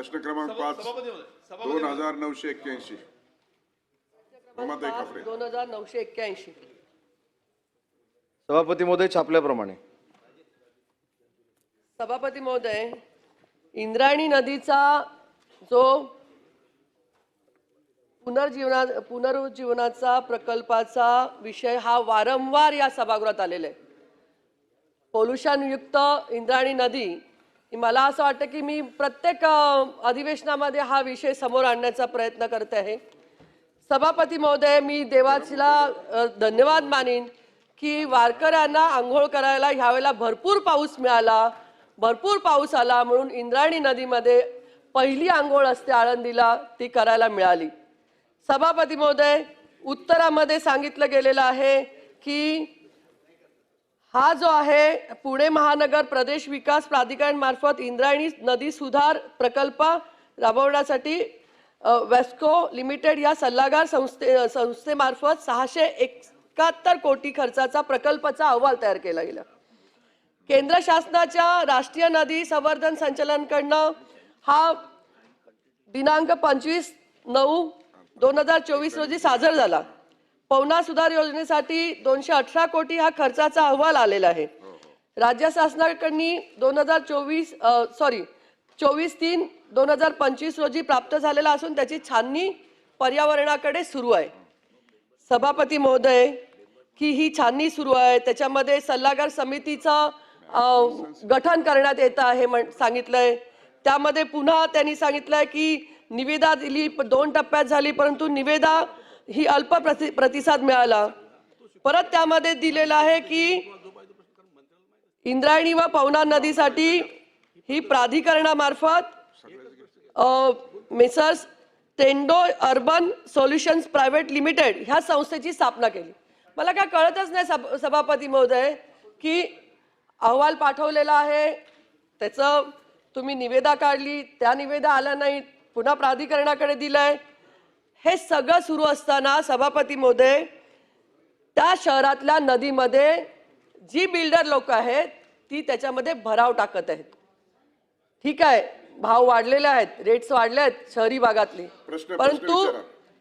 प्रश्न क्रमांक पाच सभापती महोदय, सभापती दोन. हजार नऊशे एक्क्याऐंशी. दोन हजार नऊशे एक्क्याऐंशी. सभापती महोदय छापल्याप्रमाणे. सभापती महोदय इंद्रायणी नदीचा जो पुनर्जीवना पुनरुज्जीवनाचा प्रकल्पाचा विषय हा वारंवार या सभागृहात आलेला आहे. पोल्युशनयुक्त इंद्रायणी नदी मला असं वाटतं की मी प्रत्येक अधिवेशनामध्ये हा विषय समोर आणण्याचा प्रयत्न करते आहे. सभापती महोदय मी देवाचीला धन्यवाद मानीन की वारकऱ्यांना आंघोळ करायला ह्यावेळेला भरपूर पाऊस मिळाला भरपूर पाऊस आला म्हणून इंद्रायणी नदीमध्ये पहिली आंघोळ असते आळंदीला ती करायला मिळाली. सभापती महोदय उत्तरामध्ये सांगितलं गेलेलं आहे की हा जो आहे पुणे महानगर प्रदेश विकास प्राधिकरण मार्फत इंद्रायणी नदी सुधार प्रकल्प राबवण्यासाठी वेस्को लिमिटेड या सल्लागार संस्थे संस्थेमार्फत सहाशे एकाहत्तर कोटी खर्चाचा प्रकल्पाचा अहवाल तयार केला गेला. केंद्र शासनाच्या राष्ट्रीय नदी संवर्धन संचलनकडनं हा दिनांक पंचवीस नऊ दोन हजार चोवीस रोजी सादर झाला. पवना सुधार योजनेसाठी दोनशे अठरा कोटी हा खर्चाचा अहवाल आलेला आहे. राज्य शासनाकडनी दोन हजार चोवीस सॉरी चोवीस तीन दोन हजार पंचवीस रोजी प्राप्त झालेला असून त्याची छाननी पर्यावरणाकडे सुरू आहे. सभापती महोदय की ही छाननी सुरू आहे त्याच्यामध्ये सल्लागार समितीचं गठन करण्यात येत आहे म्हण सांगितलंय. त्यामध्ये पुन्हा त्यांनी सांगितलंय की निवेदा दिली दोन टप्प्यात झाली परंतु निवेदा ही अल्प प्रति प्रतिसाद मिळाला. परत त्यामध्ये दिलेलं आहे की इंद्रायणी व पवना नदीसाठी ही प्राधिकरणामार्फत messrs Tendo urban solutions private limited ह्या संस्थेची स्थापना केली. मला काय कळतच नाही सभ सभापती महोदय की अहवाल पाठवलेला आहे त्याचं तुम्ही निवेदा काढली त्या निवेदा आल्या नाहीत पुन्हा प्राधिकरणाकडे दिलं आहे हे सगळं सुरू असताना सभापती महोदय त्या शहरातल्या नदीमध्ये जी बिल्डर लोक आहेत ती त्याच्यामध्ये भराव टाकत आहेत. ठीक आहे भाव वाढलेले आहेत रेट्स वाढले आहेत शहरी भागातली. परंतु.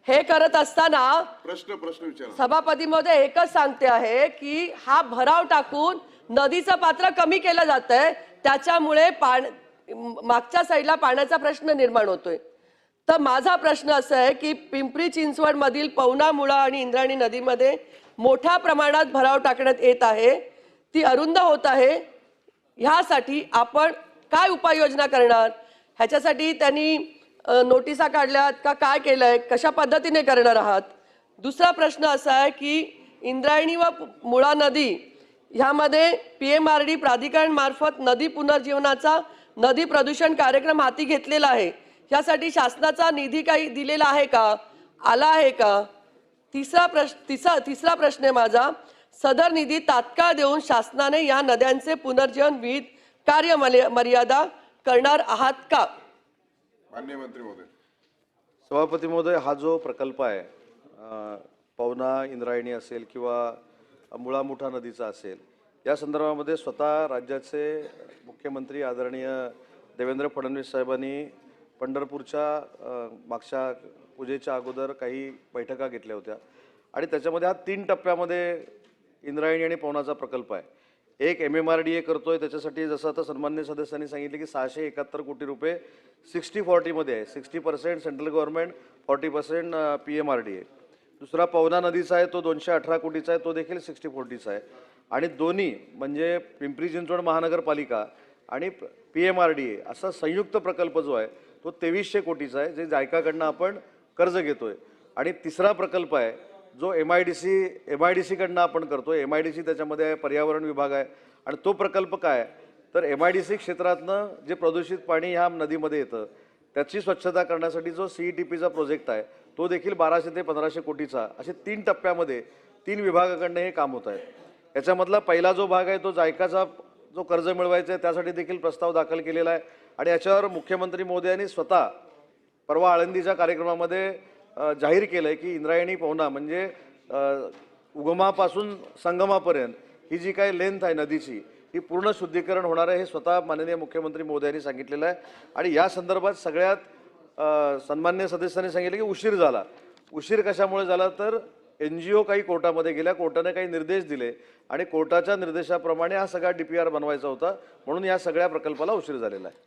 हे करत असताना प्रश्न प्रश्न सभापती मध्ये एकच सांगते आहे की हा भराव टाकून नदीचं पात्र कमी केलं जात आहे त्याच्यामुळे पाण मागच्या साईडला पाण्याचा प्रश्न निर्माण होतोय. तर माझा प्रश्न असा आहे की पिंपरी चिंचवडमधील पवना मुळा आणि इंद्रायणी नदीमध्ये मोठ्या प्रमाणात भराव टाकण्यात येत आहे ती अरुंद होत आहे ह्यासाठी आपण काय उपाययोजना करणार? ह्याच्यासाठी त्यांनी नोटिसा काढल्यात का काय केलं आहे कशा पद्धतीने करणार आहात? दुसरा प्रश्न असा आहे की इंद्रायणी व मुळा नदी ह्यामध्ये पी एम आर डी प्राधिकरण मार्फत नदी पुनर्जीवनाचा नदी प्रदूषण कार्यक्रम हाती घेतलेला आहे. यासाठी शासनाचा निधी काही दिलेला आहे का? आला आहे का? तिसरा प्रश्न तिसरा तिसरा प्रश्न आहे माझा. सदर निधी तात्काळ देऊन शासनाने या नद्यांचे पुनर्जीवन विहित कार्य मर्या- मर्यादा करणार आहात का? मान्य मंत्री महोदय. सभापती महोदय हा जो प्रकल्प आहे पवना इंद्रायणी असेल किंवा मुळा मुठा नदीचा असेल या संदर्भामध्ये स्वतः राज्याचे मुख्यमंत्री आदरणीय देवेंद्र फडणवीस साहेबांनी पंढरपूरच्या मागच्या पूजेच्या अगोदर काही बैठका घेतल्या होत्या. आणि त्याच्यामध्ये हा तीन टप्प्यामध्ये इंद्रायणी आणि पवनाचा प्रकल्प आहे. एक M M R D A करतोय त्याच्यासाठी जसं आता सन्मान्य सदस्यांनी सांगितले की सहाशे एकाहत्तर कोटी रुपये सिक्स्टी फॉर्टीमध्ये आहे. Sixty percent central government forty percent P M R D A दुसरा पवना नदीचा आहे तो दोनशे अठरा कोटीचा आहे तो देखील सिक्स्टी फोर्टीचा आहे. आणि दोन्ही म्हणजे पिंपरी चिंचवड महानगरपालिका आणि P M R D A असा संयुक्त प्रकल्प जो आहे तो तेवीसशे कोटीचा आहे जे जायकाकडनं आपण कर्ज घेतोय. आणि तिसरा प्रकल्प आहे जो M I D C M I D सीकडनं आपण करतो एम आय डी सी त्याच्यामध्ये आहे पर्यावरण विभाग आहे. आणि तो प्रकल्प काय? तर एम आय डी सी क्षेत्रातनं जे प्रदूषित पाणी ह्या नदीमध्ये येतं त्याची स्वच्छता करण्यासाठी जो सी ई टी पीचा प्रोजेक्ट आहे तो देखील बाराशे ते पंधराशे कोटीचा असे तीन टप्प्यामध्ये तीन विभागाकडनं हे काम होत आहे. याच्यामधला पहिला जो भाग आहे तो जायकाचा जो कर्ज मिळवायचा आहे त्यासाठी देखील प्रस्ताव दाखल केलेला आहे. आणि याच्यावर मुख्यमंत्री मोदयांनी स्वतः परवा आळंदीच्या कार्यक्रमामध्ये जाहीर केलं आहे की इंद्रायणी पवना म्हणजे उगमापासून संगमापर्यंत ही जी काही लेंथ आहे नदीची ही पूर्ण शुद्धीकरण होणार आहे हे स्वतः माननीय मुख्यमंत्री महोदयांनी सांगितलेलं आहे. आणि या संदर्भात सगळ्यात सन्मान्य सदस्यांनी सांगितलं की उशीर झाला. उशीर कशामुळे झाला तर एन जी ओ काही कोर्टामध्ये गेल्या कोर्टाने काही निर्देश दिले आणि कोर्टाच्या निर्देशाप्रमाणे हा सगळा डी पी आर बनवायचा होता म्हणून या सगळ्या प्रकल्पाला उशीर झालेला आहे.